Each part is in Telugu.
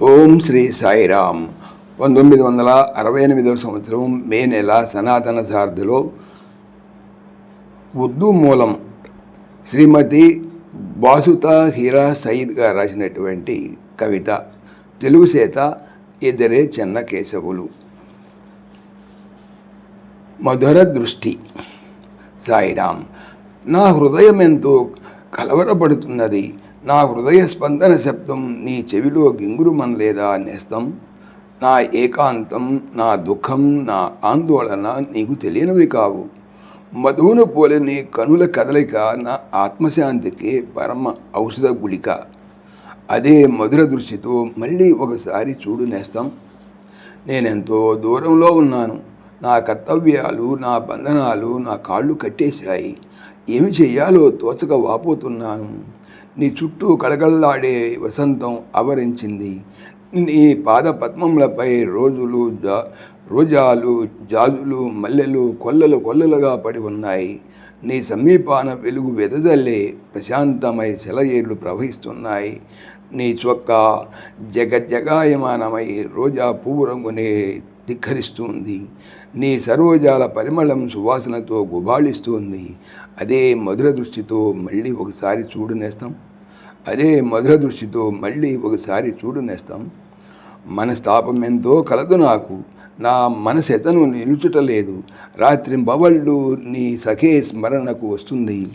ఓం శ్రీ సాయిరామ్ పంతొమ్మిది వందల అరవై ఎనిమిదవ సంవత్సరం మే నెల సనాతన సారథిలో ఉర్దూ మూలం శ్రీమతి బాసుత హీరా సయీద్ గారు రాసినటువంటి కవిత తెలుగు చేత ఇద్దరే చెన్న కేశవులు. మధుర దృష్టి. సాయిరామ్ నా హృదయం ఎంతో కలవరపడుతున్నది నా హృదయ స్పందన శబ్దం నీ చెవిలో గింగురుమనలేదా నేస్తం? నా ఏకాంతం నా దుఃఖం నా ఆందోళన నీకు తెలియనివి కావు. మధువును పోలే నీ కనుల కదలిక నా ఆత్మశాంతికి పరమ ఔషధ గుళిక. అదే మధుర దృష్టితో మళ్ళీ ఒకసారి చూడు నేస్తం. నేనెంతో దూరంలో ఉన్నాను. నా కర్తవ్యాలు నా బంధనాలు నా కాళ్ళు కట్టేశాయి. ఏమి చెయ్యాలో తోచక వాపోతున్నాను. నీ చుట్టూ కళకళలాడే వసంతం ఆవరించింది. నీ పాద పద్మములపై రోజులు జా రోజాలు జాజులు మల్లెలు కొల్లలు కొల్లలుగా పడి ఉన్నాయి. నీ సమీపాన వెలుగు వెదజల్లే ప్రశాంతమై సెలయేళ్ళు ప్రవహిస్తున్నాయి. నీ చొక్క జగజ్జగాయమానమై రోజా పువ్వు రంగునే ధిక్కరిస్తుంది. నీ సర్వజాల పరిమళం సువాసనతో గుబాళిస్తుంది. అదే మధుర దృష్టితో మళ్ళీ ఒకసారి చూడు నేస్తాం. అదే మధుర దృష్టితో మళ్ళీ ఒకసారి చూడు నేస్తాం. మనస్తాపం ఎంతో కలదు నాకు. నా మనసెతను నిలుచుటలేదు రాత్రి బవళ్ళు నీ సఖే స్మరణకు వస్తుంది.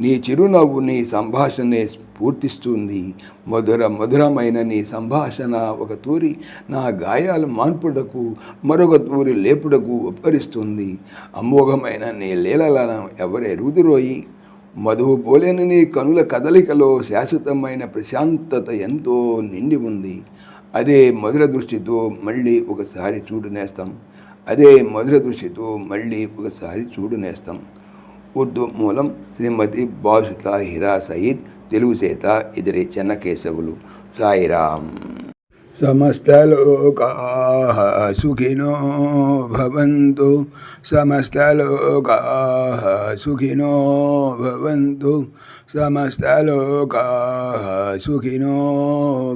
నీ చిరునవ్వు నీ సంభాషణే స్ఫూర్తిస్తుంది. మధుర మధురమైన నీ సంభాషణ ఒక తూరి నా గాయాలు మాన్పుటకు మరొక తూరి లేపుటకు ఉపకరిస్తుంది అమోఘమైన నీ లీలలను ఎవరెరుగుదురోయి మధువు పోలేని నీ కనుల కదలికలో శాశ్వతమైన ప్రశాంతత ఎంతో నిండి ఉంది. అదే మధుర దృష్టితో మళ్ళీ ఒకసారి చూడు నేస్తాం. అదే మధుర దృష్టితో మళ్ళీ ఒకసారి చూడు నేస్తాం. ఉర్దూ మూలం శ్రీమతి బాసుత హిరా సయీద్ తెలుగు చేత ఇదిరి చెన్నకేశవులు. సాయిరామ్. సమస్తలోకాः సుఖినో భవంతు సమస్తలోకా సుఖినో భవంతు సమస్తలోకా సుఖినో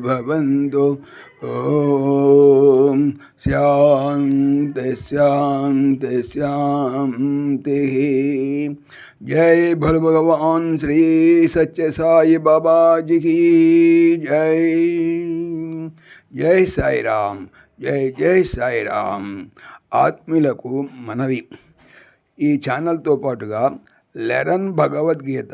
భవంతు. ఓం శాంతి శాంతి శాంతి. जय भोले भगवान श्री सच्चे साई बाबा जी की जय జై సాయిరామ్ జై జై సాయిరామ్ ఆత్మీయులకు మనవి ఈ ఛానల్తో పాటుగా లెరన్ భగవద్గీత